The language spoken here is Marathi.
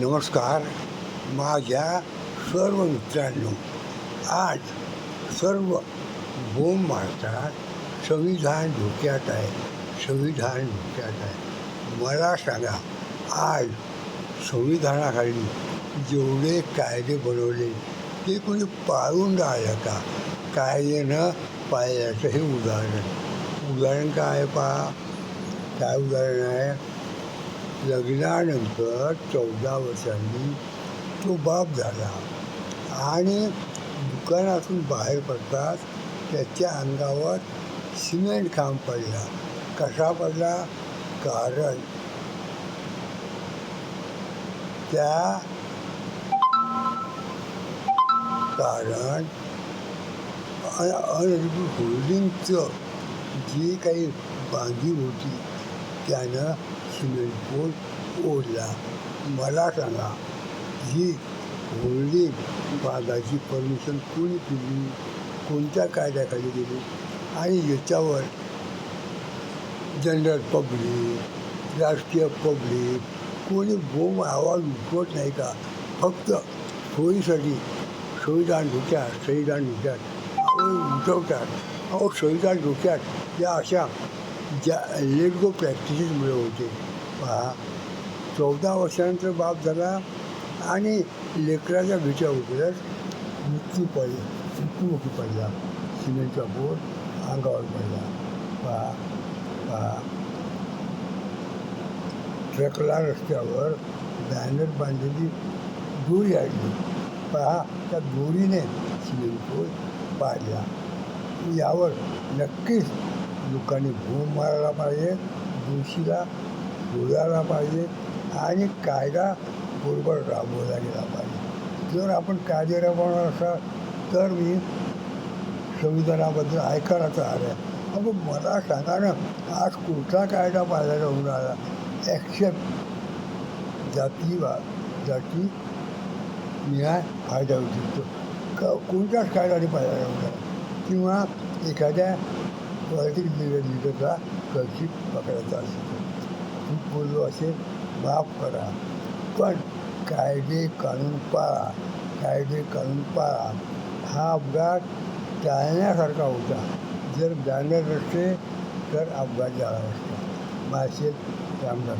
नमस्कार. माझ्या सर्व मित्रांनो आज सर्व बोम मारतात संविधान धोक्यात आहे संविधान धोक्यात आहे मला सांगा आज संविधानाखाली जेवढे कायदे बनवले ते कोणी पाळून राहिलं का? कायदे न पाळल्याचं हे उदाहरण. उदाहरण काय आहे पहा. काय उदाहरण आहे? लग्नानंतर चौदा वर्षांनी तो बाप झाला आणि दुकानातून बाहेर पडतात त्याच्या अंगावर सिमेंट खांब पडला कसा पडला कारण त्या कारण अनधिकृत होल्डिंगचं जी काही बांधी होती त्यानं स्विमिंग पूल ओढला. मला सांगा ही होल्डिंग बांधायची परमिशन कोणी दिली? कोणत्या कायद्याखाली दिली? आणि याच्यावर जनरल पब्लिक राष्ट्रीय पब्लिक कोणी बोंब आवाज उठवत नाही का? फक्त सोयीसाठी संविधान धोक्यात संविधान धोक्यात उठवतात. अहो संविधान धोक्यात या अशा ज्या लेट गो प्रॅक्टिसेसमुळे होते. पहा चौदा वर्षानंतर बाप झाला आणि लेकराच्या भीच्या उतरत मृत्यू पडला मृत्यूमुखी पडला. सिमेंटचा बोर अंगावर पडला. पहा पहा. ट्रकला रस्त्यावर बॅनर बांधलेली दोरी आणली. पहा त्या दोरीने सिमेंट पोल पाडला. यावर नक्कीच लोकांनी भूम मारायला पाहिजे दोषीला बोलायला पाहिजे आणि कायदा बरोबर राबवला गेला पाहिजे. जर आपण कायदे राबवणार असाल तर मी संविधानाबद्दल ऐकायला आलं आहे अगं मला सांगा ना आज कुठला कायदा पाहायला होऊन राहिला? ॲक्सेप्ट जाती वा जाती न्याय फायदा होऊ शकतो. क कोणत्याच कायद्याने पाहायला होऊन आला किंवा एखाद्या पॉलिटिक्स लिडर लिडरचा कळशी पकडायचा असतो खूप बोललो असेल माफ करा. पण कायदे कानून पाळा कायदे कानून पाळा. हा अपघात टाळण्यासारखा होता. जर बॅनर नसते तर अपघात झाला असता. माशेत रामदास